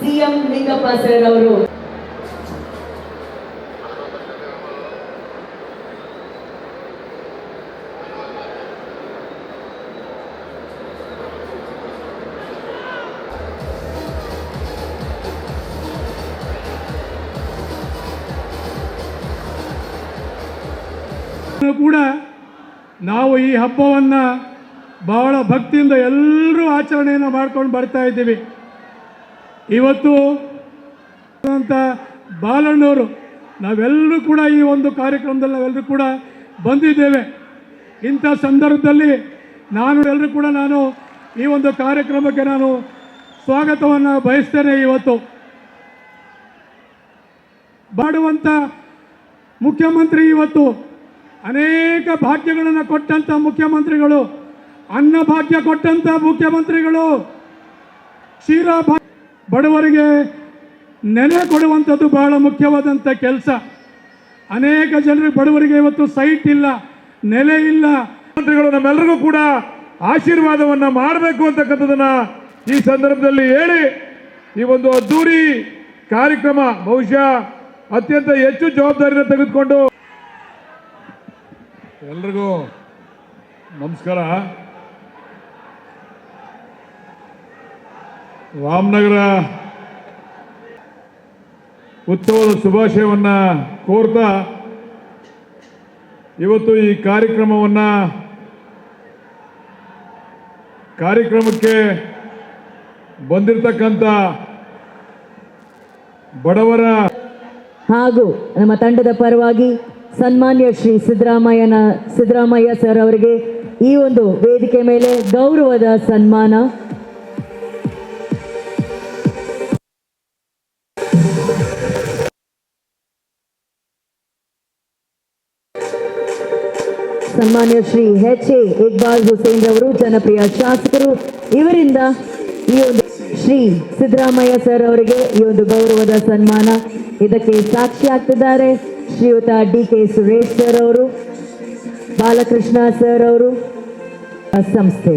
Siam, ni kapasera uro. ಕೂಡ ನಾವು ಈ ಹಬ್ಬವನ್ನು ಬಹಳ ಭಕ್ತಿಯಿಂದ ಎಲ್ಲರೂ ಆಚರಣೆಯನ್ನು ಮಾಡ್ಕೊಂಡು ಬರ್ತಾ ಇದ್ದೀವಿ. ಇವತ್ತು ಅಂತ ಬಾಲಣ್ಣವರು, ನಾವೆಲ್ಲರೂ ಕೂಡ ಈ ಒಂದು ಕಾರ್ಯಕ್ರಮದಲ್ಲಿ ನಾವೆಲ್ಲರೂ ಕೂಡ ಬಂದಿದ್ದೇವೆ. ಇಂಥ ಸಂದರ್ಭದಲ್ಲಿ ನಾನು ಎಲ್ಲರೂ ಕೂಡ ನಾನು ಈ ಒಂದು ಕಾರ್ಯಕ್ರಮಕ್ಕೆ ನಾನು ಸ್ವಾಗತವನ್ನು ಬಯಸ್ತೇನೆ ಇವತ್ತು. ಮಾಡುವಂಥ ಮುಖ್ಯಮಂತ್ರಿ ಇವತ್ತು ಅನೇಕ ಭಾಗ್ಯಗಳನ್ನು ಕೊಟ್ಟಂಥ ಮುಖ್ಯಮಂತ್ರಿಗಳು, ಅನ್ನ ಭಾಗ್ಯ ಕೊಟ್ಟಂಥ ಮುಖ್ಯಮಂತ್ರಿಗಳು, ಕ್ಷೀರ ಬಡವರಿಗೆ ನೆನೆ ಕೊಡುವಂಥದ್ದು ಬಹಳ ಮುಖ್ಯವಾದಂಥ ಕೆಲಸ. ಅನೇಕ ಜನರಿಗೆ ಬಡವರಿಗೆ ಇವತ್ತು ಸೈಟ್ ಇಲ್ಲ, ನೆಲೆ ಇಲ್ಲ. ಮಂತ್ರಿಗಳು ನಮ್ಮೆಲ್ಲರಿಗೂ ಕೂಡ ಆಶೀರ್ವಾದವನ್ನು ಮಾಡಬೇಕು ಅಂತಕ್ಕಂಥದ್ದನ್ನು ಈ ಸಂದರ್ಭದಲ್ಲಿ ಹೇಳಿ, ಈ ಒಂದು ಅದ್ದೂರಿ ಕಾರ್ಯಕ್ರಮ ಬಹುಶಃ ಅತ್ಯಂತ ಹೆಚ್ಚು ಜವಾಬ್ದಾರಿಯನ್ನು ತೆಗೆದುಕೊಂಡು ಎಲ್ರಿಗೂ ನಮಸ್ಕಾರ. ರಾಮನಗರ ಉತ್ಸವದ ಶುಭಾಶಯವನ್ನ ಕೋರ್ತಾ ಇವತ್ತು ಈ ಕಾರ್ಯಕ್ರಮವನ್ನ ಕಾರ್ಯಕ್ರಮಕ್ಕೆ ಬಂದಿರತಕ್ಕಂಥ ಬಡವರ ಹಾಗೂ ನಮ್ಮ ತಂಡದ ಪರವಾಗಿ ಸನ್ಮಾನ್ಯ ಶ್ರೀ ಸಿದ್ದರಾಮಯ್ಯನ, ಸಿದ್ದರಾಮಯ್ಯ ಸರ್ ಅವರಿಗೆ ಈ ಒಂದು ವೇದಿಕೆ ಮೇಲೆ ಗೌರವದ ಸನ್ಮಾನ. ಸನ್ಮಾನ್ಯ ಶ್ರೀ ಎಚ್ ಎ ಇಕ್ಬಾಲ್ ಹುಸೇನ್ ಅವರು ಜನಪ್ರಿಯ ಶಾಸಕರು, ಇವರಿಂದ ಈ ಒಂದು ಶ್ರೀ ಸಿದ್ದರಾಮಯ್ಯ ಸರ್ ಅವರಿಗೆ ಈ ಒಂದು ಗೌರವದ ಸನ್ಮಾನ ಇದಕ್ಕೆ ಸಾಕ್ಷಿ ಆಗ್ತಿದ್ದಾರೆ ಶ್ರೀಯುತ ಡಿ ಕೆ ಸುರೇಶ್ ಸರ್ ಅವರು ಬಾಲಕೃಷ್ಣ ಸರ್ ಅವರು ಸಂಸ್ಥೆ.